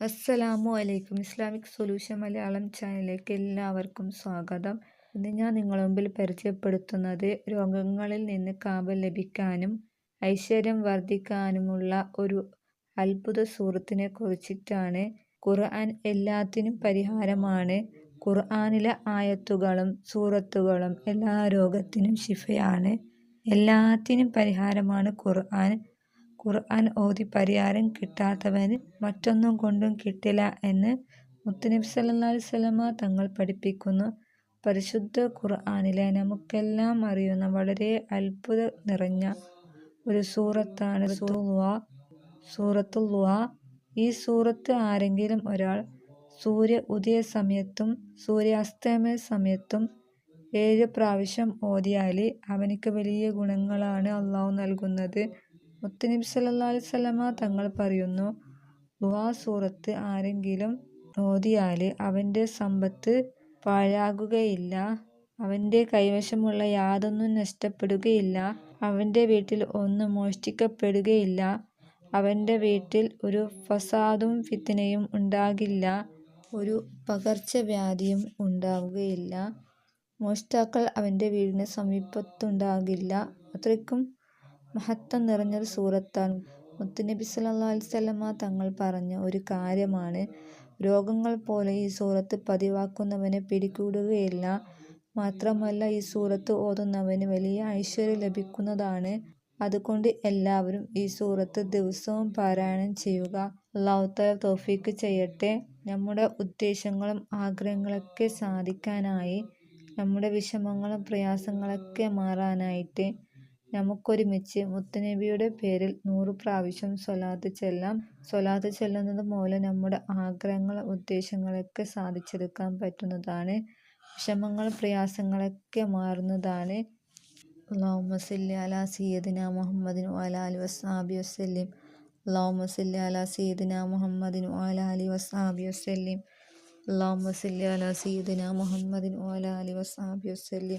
അസ്സലാമു അലൈക്കും. Islamic solution Malayalam ചാനലിലേക്ക് എല്ലാവർക്കും സ്വാഗതം. ഇന്ന് ഞാൻ നിങ്ങളുടെ മുമ്പിൽ പരിചയപ്പെടുത്തുന്നത് രോഗങ്ങളിൽ നിന്ന് കാപം ലഭിക്കാനും ഐശ്വര്യം വർദ്ധിക്കാനുമുള്ള ഒരു അത്ഭുത സുഹൃത്തിനെ കുറിച്ചിട്ടാണ്. ഖുർആൻ എല്ലാത്തിനും പരിഹാരമാണ്. ഖുർആനിലെ ആയത്തുകളും സൂറത്തുകളും എല്ലാ രോഗത്തിനും ശിഫയാണ്. എല്ലാത്തിനും പരിഹാരമാണ് ഖുർആൻ. ഖുർആൻ ഓതി പരിഹാരം കിട്ടാത്തവന് മറ്റൊന്നും കൊണ്ടും കിട്ടില്ല എന്ന് മുത്തുനബി അലൈഹി വസല്ലമ തങ്ങൾ പഠിപ്പിക്കുന്നു. പരിശുദ്ധ ഖുർആനിലെ നമുക്കെല്ലാം അറിയുന്ന വളരെ അത്ഭുത നിറഞ്ഞ ഒരു സൂറത്താണ് സൂറത്തുൽ ഈ സൂറത്ത് ആരെങ്കിലും ഒരാൾ സൂര്യ ഉദയ സമയത്തും സൂര്യാസ്തമയ സമയത്തും ഏഴ് പ്രാവശ്യം ഓതിയാൽ അവനിക്ക് വലിയ ഗുണങ്ങളാണ് അള്ളാഹു നൽകുന്നത്. മുത്തുനബി അലൈഹി വസല്ലമ തങ്ങൾ പറയുന്നു ദുആ സൂറത്ത് ആരെങ്കിലും ഓതിയാൽ അവന്റെ സമ്പത്ത് പാഴാകുകയില്ല അവന്റെ കൈവശമുള്ള യാതൊന്നും നഷ്ടപ്പെടുകയില്ല അവന്റെ വീട്ടിൽ ഒന്നും മോഷ്ടിക്കപ്പെടുകയില്ല അവന്റെ വീട്ടിൽ ഒരു ഫസാദും ഫിത്നയും ഉണ്ടാകില്ല ഒരു പകർച്ചവ്യാധിയും ഉണ്ടാവുകയില്ല മോഷ്ടാക്കൾ അവന്റെ വീടിന് സമീപത്തുണ്ടാകില്ല അത്രയ്ക്കും മഹത്വം നിറഞ്ഞൊരു സൂറത്താണ്. മുത്തുനബി സല്ലാ അലൈഹി തങ്ങൾ പറഞ്ഞ ഒരു കാര്യമാണ്. രോഗങ്ങൾ പോലെ ഈ സൂറത്ത് പതിവാക്കുന്നവനെ പിടികൂടുകയില്ല. മാത്രമല്ല ഈ സൂറത്ത് ഓതുന്നവന് വലിയ ഐശ്വര്യം ലഭിക്കുന്നതാണ്. അതുകൊണ്ട് എല്ലാവരും ഈ സൂറത്ത് ദിവസവും പാരായണം ചെയ്യുക. അള്ളാഹുത്താല തോഫീക്ക് ചെയ്യട്ടെ. നമ്മുടെ ഉദ്ദേശങ്ങളും ആഗ്രഹങ്ങളൊക്കെ സാധിക്കാനായി. നമ്മുടെ വിഷമങ്ങളും പ്രയാസങ്ങളൊക്കെ മാറാനായിട്ട് നമുക്കൊരുമിച്ച് മുത്തനബിയുടെ പേരിൽ നൂറ് പ്രാവശ്യം സ്വലാത്ത് ചെല്ലാം. സ്വലാത്ത് ചെല്ലുന്നത് മൂലം നമ്മുടെ ആഗ്രഹങ്ങൾ ഉദ്ദേശങ്ങളൊക്കെ സാധിച്ചെടുക്കാൻ പറ്റുന്നതാണ്. വിഷമങ്ങൾ പ്രയാസങ്ങളൊക്കെ മാറുന്നതാണ്. അള്ളാഹുമ്മ സല്ലി അലാ സയ്യിദിന മുഹമ്മദിൻ അലി അലാ വസ്ഹാബി വസല്ലിം അള്ളാഹുമ്മ സല്ലി അലാ സയ്യിദിന മുഹമ്മദിൻ അലി അലാ വസ്ഹാബി വസല്ലിം അള്ളാഹുമ്മ സല്ലി അലാ സയ്യിദിന മുഹമ്മദിൻ മുഹമ്മദിൻ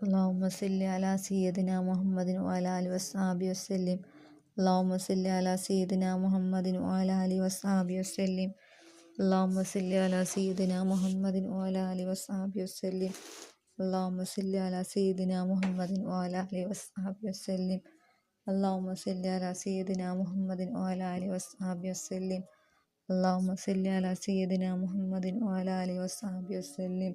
അള്ളാഹുമ്മ സല്ലി അല സീയദിന മുഹമ്മദിൻ വല അലി വസ്സാബി വസ്ലിം അള്ളാഹുമ്മ സല്ലി അല സീയദിന മുഹമ്മദിൻ വല അലി വസ്സാബി വസ്ലിം അള്ളാഹുമ്മ സല്ലി അല സീയദിന മുഹമ്മദിൻ വല അലി വസ്സാബി വസ്ലിം അള്ളാഹുമ്മ സല്ലി അല സീയദിന മുഹമ്മദിൻ വല അലി വസ്സാബി വസ്ലിം അള്ളാഹുമ്മ സല്ലി അല സീയദിന മുഹമ്മദിൻ വല അലി വസ്സാബി വസ്ലിം അള്ളാഹുമ്മ സല്ലി അല സീയദിന മുഹമ്മദിൻ വല അലി വസ്സാബി വസ്ലിം